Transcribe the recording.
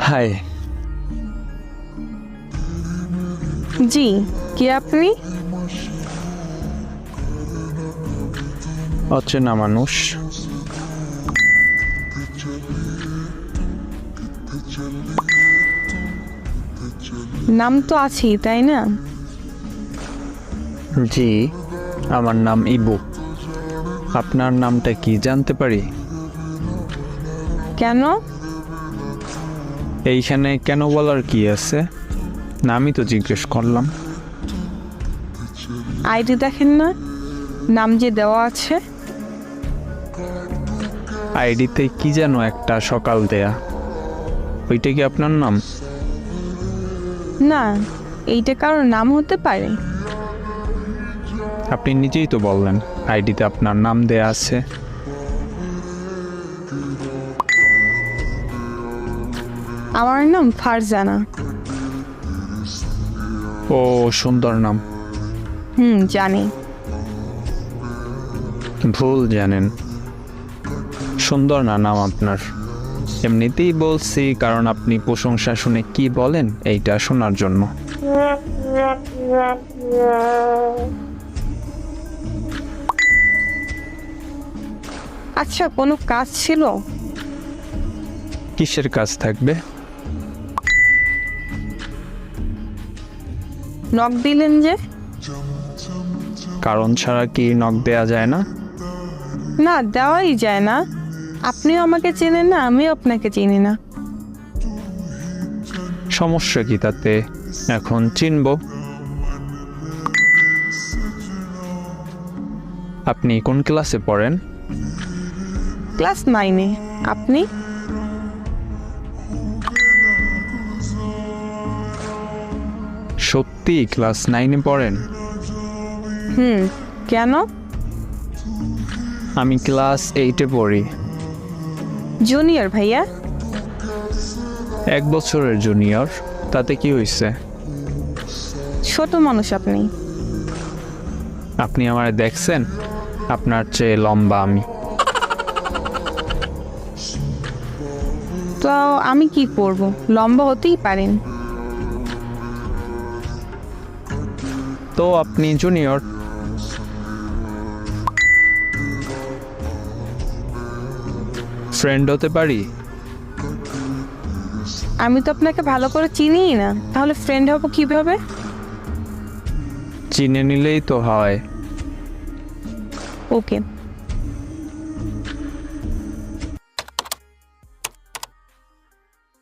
High. জি কে আপনি? অচেনা মানুষ। নাম তো আছেই তাই না? জি আমার নাম ইবু। আপনার নামটা কি জানতে পারি? কেন? এইখানে কেন বলার কি আছে? না আমি তো জিজ্ঞেস করলাম। আইডি দেখেন না? নাম যে দেওয়া আছে? আইডিতে কি যেন একটা সকাল দেয়া। ওইটা কি আপনার নাম? না এইটা কারোর নাম হতে পারে। আপনি নিজেই তো বললেন আইডিতে আপনার নাম দেয়া আছে। আমার নাম ফারজানা। ও সুন্দর নাম। হুম জানি। ভুল জানেন। সুন্দর না নাম আপনার। এমনিতেই বলছি কারণ আপনি প্রশংসা শুনে কি বলেন এইটা শোনার জন্য। আচ্ছা কোনো কাজ ছিল? কিসের কাজ থাকবে? নক দিলেন যে? কারণ ছাড়া কি নখ দেয়া যায় না? না দেওয়াই যায় না। আপনিও আমাকে চেনেন না আমিও আপনাকে চিনি না। সমস্যা কি তাতে? এখন চিনব। আপনি কোন ক্লাসে পড়েন? ক্লাস নাইনে। আপনি? সত্যি ক্লাস নাইনে পড়েন? হুম কেন? আমি ক্লাস এইটে পড়ি। জুনিয়র ভাইয়া? এক বছরের জুনিয়র তাতে কি হয়েছে ছোট মানুষ আপনি। আপনি আমার দেখছেন? আপনার চেয়ে লম্বা আমি। তো আমি কি করব লম্বা হতেই পারেন। তো আপনি জুনিয়র ফ্রেন্ড হতে পারি? আমি তো আপনাকে ভালো করে চিনিই না। তাহলে ফ্রেন্ড হব কীভাবে? চিনে নিলেই তো হয়। ওকে